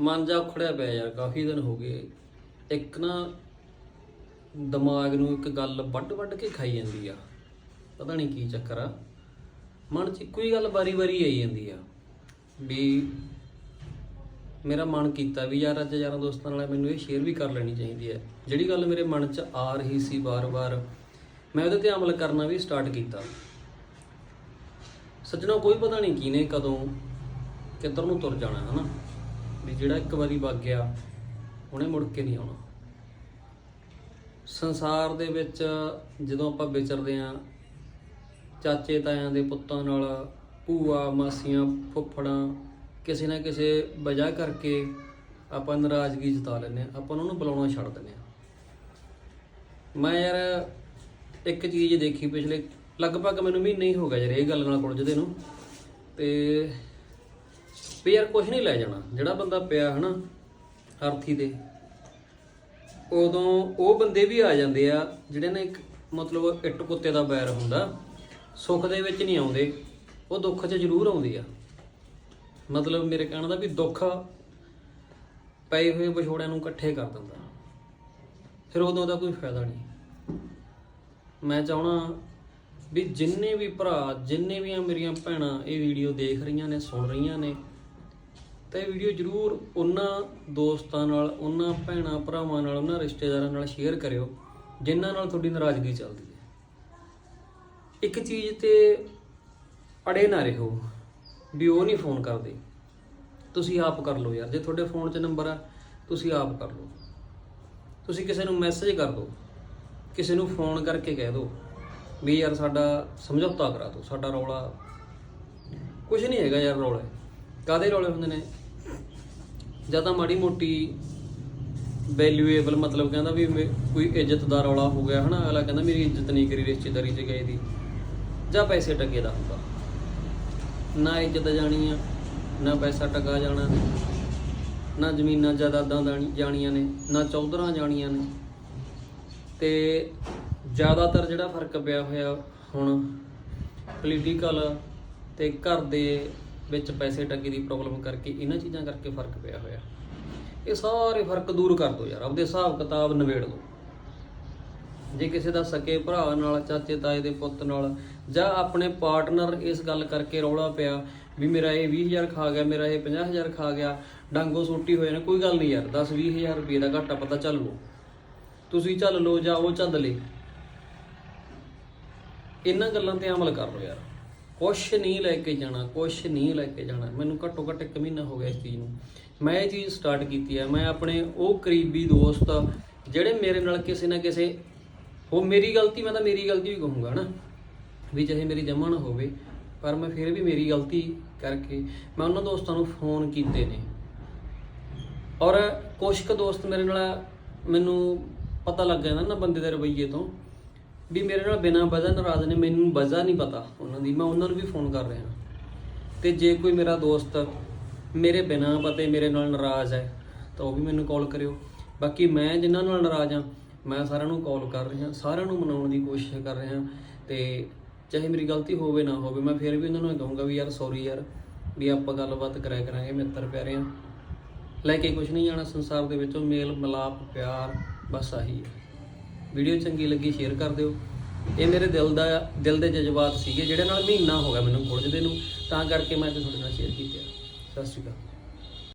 ਮਨ ਜਾ ਉਖੜਿਆ ਪਿਆ ਯਾਰ, ਕਾਫੀ ਦਿਨ ਹੋ ਗਏ। ਇੱਕ ਨਾ ਦਿਮਾਗ ਨੂੰ ਇੱਕ ਗੱਲ ਵੱਡ ਵੱਡ ਕੇ ਖਾਈ ਜਾਂਦੀ ਆ। ਪਤਾ ਨਹੀਂ ਕੀ ਚੱਕਰ ਆ। ਮਨ 'ਚ ਇੱਕੋ ਹੀ ਗੱਲ ਵਾਰੀ-ਵਾਰੀ ਆਈ ਜਾਂਦੀ ਆ ਵੀ ਮੇਰਾ ਮਨ ਕੀਤਾ ਵੀ ਯਾਰ ਅੱਜ ਯਾਰਾਂ ਦੋਸਤਾਂ ਨਾਲ ਮੈਨੂੰ ਇਹ ਸ਼ੇਅਰ ਵੀ ਕਰ ਲੈਣੀ ਚਾਹੀਦੀ ਹੈ ਜਿਹੜੀ ਗੱਲ ਮੇਰੇ ਮਨ 'ਚ ਆ ਰਹੀ ਸੀ ਵਾਰ-ਵਾਰ ਮੈਂ ਉਹਦੇ ਤੇ ਅਮਲ ਕਰਨਾ ਵੀ ਸਟਾਰਟ ਕੀਤਾ। ਸੱਜਣਾ ਕੋਈ ਪਤਾ ਨਹੀਂ ਕਿਨੇ ਕਦੋਂ ਕਿੱਧਰ ਨੂੰ ਤੁਰ ਜਾਣਾ, ਹਨਾ? ਵੀ ਜਿਹੜਾ ਇੱਕ ਵਾਰੀ ਵਗ ਗਿਆ, ਉਹਨੇ ਮੁੜ ਕੇ ਨਹੀਂ ਆਉਣਾ। ਸੰਸਾਰ ਦੇ ਵਿੱਚ ਜਦੋਂ ਆਪਾਂ ਵਿਚਰਦੇ ਆਂ ਚਾਚੇ ਤਾਇਆਂ ਦੇ ਪੁੱਤਾਂ ਨਾਲ, ਭੂਆ, ਮਾਸੀਆਂ, ਫੁੱਫੜਾਂ, ਕਿਸੇ ਨਾ ਕਿਸੇ ਵਜ੍ਹਾ ਕਰਕੇ ਆਪਾਂ ਨਾਰਾਜ਼ਗੀ ਜਤਾ ਲੈਂਦੇ ਹਾਂ, ਆਪਾਂ ਉਹਨਾਂ ਨੂੰ ਬੁਲਾਉਣਾ ਛੱਡ ਦਿੰਦੇ ਹਾਂ। ਮੈਂ ਯਾਰ ਇੱਕ ਚੀਜ਼ ਦੇਖੀ ਪਿਛਲੇ, ਲਗਭਗ ਮੈਨੂੰ ਮਹੀਨਾ ਹੀ ਹੋ ਗਿਆ ਯਾਰ ਇਹ ਗੱਲ ਨਾਲ ਕੁਲਝਦੇ ਨੂੰ, ਤੇ ਵੀ ਯਾਰ ਕੁਝ ਨਹੀਂ ਲੈ ਜਾਣਾ। ਜਿਹੜਾ ਬੰਦਾ ਪਿਆ ਹਨਾ ਅਰਥੀ ਦੇ ਉਦੋਂ ਉਹ ਬੰਦੇ ਵੀ ਆ ਜਾਂਦੇ ਆ, ਜਿਹੜੇ ਨੇ ਇੱਕ ਮਤਲਬ ਇੱਟ ਕੁੱਤੇ ਦਾ ਬੈਰ ਹੁੰਦਾ, ਸੁੱਖ ਦੇ ਵਿੱਚ ਨਹੀਂ ਆਉਂਦੇ। ਉਹ ਦੁੱਖ 'ਚ ਜ਼ਰੂਰ ਆਉਂਦੇ ਆ। ਮਤਲਬ ਮੇਰੇ ਕਹਿਣ ਦਾ ਵੀ ਦੁੱਖ ਪਏ ਹੋਏ ਵਿਛੋੜਿਆਂ ਨੂੰ ਇਕੱਠੇ ਕਰ ਦਿੰਦਾ। ਫਿਰ ਉਦੋਂ ਦਾ ਕੋਈ ਫਾਇਦਾ ਨਹੀਂ। ਮੈਂ ਚਾਹਣਾ ਵੀ ਜਿੰਨੇ ਵੀ ਭਰਾ, ਜਿੰਨੇ ਵੀ ਆ ਮੇਰੀਆਂ ਭੈਣਾਂ, ਇਹ ਵੀਡੀਓ ਦੇਖ ਰਹੀਆਂ ਨੇ, ਸੁਣ ਰਹੀਆਂ ਨੇ ਤਾਂ ਇਹ ਵੀਡੀਓ ਜਰੂਰ ਉਹਨਾਂ ਦੋਸਤਾਂ ਨਾਲ, ਉਹਨਾਂ ਭੈਣਾਂ ਭਰਾਵਾਂ ਨਾਲ, ਉਹਨਾਂ ਰਿਸ਼ਤੇਦਾਰਾਂ ਨਾਲ ਸ਼ੇਅਰ ਕਰਿਓ, ਜਿਨ੍ਹਾਂ ਨਾਲ ਤੁਹਾਡੀ ਨਾਰਾਜ਼ਗੀ ਚੱਲਦੀ ਹੈ। ਇੱਕ ਚੀਜ਼ ਤੇ ਅੜੇ ਨਾ ਰਹੋ, ਵੀ ਉਹ ਨਹੀਂ ਫੋਨ ਕਰਦੇ। ਤੁਸੀਂ ਆਪ ਕਰ ਲਓ ਯਾਰ, ਜੇ ਤੁਹਾਡੇ ਫੋਨ 'ਚ ਨੰਬਰ ਆ, ਤੁਸੀਂ ਆਪ ਕਰ ਲਓ। ਤੁਸੀਂ ਕਿਸੇ ਨੂੰ ਮੈਸੇਜ ਕਰ ਦਿਓ, ਕਿਸੇ ਨੂੰ ਫੋਨ ਕਰਕੇ ਕਹਿ ਦਿਓ, ਵੀ ਯਾਰ ਸਾਡਾ ਸਮਝੌਤਾ ਕਰਾ ਦਿਓ, ਸਾਡਾ ਰੌਲਾ। ਕੁਝ ਨਹੀਂ ਹੈਗਾ ਯਾਰ ਰੌਲੇ। ਕਾਦੇ ਰੌਲੇ ਹੁੰਦੇ ਨੇ? ਜਾਂ ਤਾਂ ਮਾੜੀ ਮੋਟੀ ਵੈਲਿਊਏਬਲ ਮਤਲਬ ਕਹਿੰਦਾ ਵੀ ਮੇ- ਕੋਈ ਇੱਜ਼ਤ ਦਾ ਰੌਲਾ ਹੋ ਗਿਆ, ਹਨਾ? ਅਗਲਾ ਕਹਿੰਦਾ ਮੇਰੀ ਇੱਜ਼ਤ ਨਹੀਂ ਕਰੀ ਰਿਸ਼ਤੇਦਾਰੀ 'ਚ ਗਏ ਦੀ। ਜਾਂ ਪੈਸੇ ਟੱਕੇ ਦਾ ਹੁੰਦਾ। ਨਾ ਇੱਜ਼ਤ ਜਾਣੀ ਆ, ਨਾ ਪੈਸਾ ਟਕਾ ਜਾਣਾ, ਨਾ ਜ਼ਮੀਨਾਂ ਜਾਇਦਾਦਾਂ ਦਾਣੀ- ਜਾਣੀਆਂ ਨੇ, ਨਾ ਚੌਧਰਾਂ ਜਾਣੀਆਂ ਨੇ। ਤੇ ਜ਼ਿਆਦਾਤਰ ਜਿਹੜਾ ਫ਼ਰਕ ਪਿਆ ਹੋਇਆ ਹੁਣ ਪੋਲੀਟੀਕਲ ਤੇ ਘਰ ਦੇ ਵਿੱਚ ਪੈਸੇ ਟੱਕੇ ਦੀ ਪ੍ਰੋਬਲਮ ਕਰਕੇ ਇਹਨਾਂ ਚੀਜ਼ਾਂ ਕਰਕੇ ਫ਼ਰਕ ਪਿਆ ਹੋਇਆ। ਇਹ ਸਾਰੇ ਫ਼ਰਕ ਦੂਰ ਕਰ ਦਿਓ ਯਾਰ, ਆਪਦੇ ਹਿਸਾਬ ਕਿਤਾਬ ਨਿਬੇੜ ਲਓ। ਜੇ ਕਿਸੇ ਦਾ ਸਕੇ ਭਰਾ ਨਾਲ, ਚਾਚੇ, ਤਾਏ ਦੇ ਪੁੱਤ ਨਾਲ, ਜਾਂ ਆਪਣੇ ਪਾਰਟਨਰ ਇਸ ਗੱਲ ਕਰਕੇ ਰੌਲਾ ਪਿਆ ਵੀ ਮੇਰਾ ਇਹ 20000 ਖਾ ਗਿਆ, ਮੇਰਾ ਇਹ 50000 ਖਾ ਗਿਆ, ਡਾਂਗੋ ਸੋਟੀ ਹੋਏ ਨੇ, ਕੋਈ ਗੱਲ ਨਹੀਂ ਯਾਰ 10 20000 ਰੁਪਏ ਦਾ ਘਾਟਾ ਪਤਾ ਚੱਲ ਲਓ। ਤੁਸੀਂ ਚੱਲ ਲਓ ਜਾਂ ਉਹ ਚੱਲ ਲੇ ਇਹਨਾਂ ਗੱਲਾਂ ਤੇ ਅਮਲ ਕਰ ਲਓ ਯਾਰ। ਕੁਛ ਨਹੀਂ ਲੈ ਕੇ ਜਾਣਾ, ਕੁਛ ਨਹੀਂ ਲੈ ਕੇ ਜਾਣਾ। ਮੈਨੂੰ ਘੱਟੋ ਘੱਟ ਇੱਕ ਮਹੀਨਾ ਹੋ ਗਿਆ ਇਸ ਚੀਜ਼ ਨੂੰ। ਮੈਂ ਇਹ ਚੀਜ਼ ਸਟਾਰਟ ਕੀਤੀ ਹੈ। ਮੈਂ ਆਪਣੇ ਉਹ ਕਰੀਬੀ ਦੋਸਤ, ਜਿਹੜੇ ਮੇਰੇ ਨਾਲ ਕਿਸੇ ਨਾ ਕਿਸੇ, ਉਹ ਮੇਰੀ ਗਲਤੀ, ਮੈਂ ਤਾਂ ਮੇਰੀ ਗਲਤੀ ਵੀ ਕਹੂੰਗਾ ਨਾ ਵੀ ਚਾਹੇ ਮੇਰੀ ਜਮਾ ਨਾ ਹੋਵੇ, ਪਰ ਮੈਂ ਫਿਰ ਵੀ ਮੇਰੀ ਗਲਤੀ ਕਰਕੇ ਮੈਂ ਉਹਨਾਂ ਦੋਸਤਾਂ ਨੂੰ ਫੋਨ ਕੀਤੇ ਨੇ। ਔਰ ਕੁਛ ਕੁ ਦੋਸਤ ਮੇਰੇ ਨਾਲ ਮੈਨੂੰ ਪਤਾ ਲੱਗ ਜਾਂਦਾ ਨਾ ਬੰਦੇ ਦੇ ਰਵੱਈਏ ਤੋਂ। ਵੀ ਮੇਰੇ ਨਾਲ ਬਿਨਾਂ ਵਜ੍ਹਾ ਨਾਰਾਜ਼ ਨੇ, ਮੈਨੂੰ ਵਜ੍ਹਾ ਨਹੀਂ ਪਤਾ ਉਹਨਾਂ ਦੀ। ਮੈਂ ਉਹਨਾਂ ਨੂੰ ਵੀ ਫੋਨ ਕਰ ਰਿਹਾ। ਤੇ ਜੇ ਕੋਈ ਮੇਰਾ ਦੋਸਤ ਮੇਰੇ ਬਿਨਾਂ ਪਤੇ ਮੇਰੇ ਨਾਲ ਨਾਰਾਜ਼ ਹੈ, ਤਾਂ ਉਹ ਵੀ ਮੈਨੂੰ ਕਾਲ ਕਰਿਓ। ਬਾਕੀ ਮੈਂ ਜਿਨ੍ਹਾਂ ਨਾਲ ਨਾਰਾਜ਼ ਆ ਮੈਂ ਸਾਰਿਆਂ ਨੂੰ ਕਾਲ ਕਰ ਰਿਹਾ, ਸਾਰਿਆਂ ਨੂੰ ਮਨਾਉਣ ਦੀ ਕੋਸ਼ਿਸ਼ ਕਰ ਰਿਹਾ। ਤੇ ਚਾਹੇ ਮੇਰੀ ਗਲਤੀ ਹੋਵੇ ਨਾ ਹੋਵੇ, ਮੈਂ ਫਿਰ ਵੀ ਉਹਨਾਂ ਨੂੰ ਇਹ ਕਹੂੰਗਾ ਵੀ ਯਾਰ ਸੌਰੀ ਯਾਰ, ਵੀ ਆਪਾਂ ਗੱਲਬਾਤ ਕਰਿਆ ਕਰਾਂਗੇ ਮਿੱਤਰ ਪਿਆਰੇ ਆ ਲੈ ਕੇ ਕੁਝ ਨਹੀਂ ਜਾਣਾ ਸੰਸਾਰ ਦੇ ਵਿੱਚੋਂ ਮੇਲ ਮਿਲਾਪ ਪਿਆਰ, ਬਸ ਆਹੀ ਹੈ। ਵੀਡੀਓ ਚੰਗੀ ਲੱਗੀ ਸ਼ੇਅਰ ਕਰ ਦਿਓ। ਇਹ ਮੇਰੇ ਦਿਲ ਦਾ, ਦਿਲ ਦੇ ਜਜ਼ਬਾਤ ਸੀਗੇ, ਜਿਹੜੇ ਨਾਲ ਮਹੀਨਾ ਹੋ ਗਿਆ ਮੈਨੂੰ ਖੁਰਜਦੇ ਨੂੰ। ਤਾਂ ਕਰਕੇ ਮੈਂ ਤੇ ਤੁਹਾਡੇ ਨਾਲ ਸ਼ੇਅਰ ਕੀਤਾ ਸਤਿ ਸ਼੍ਰੀ ਅਕਾਲ।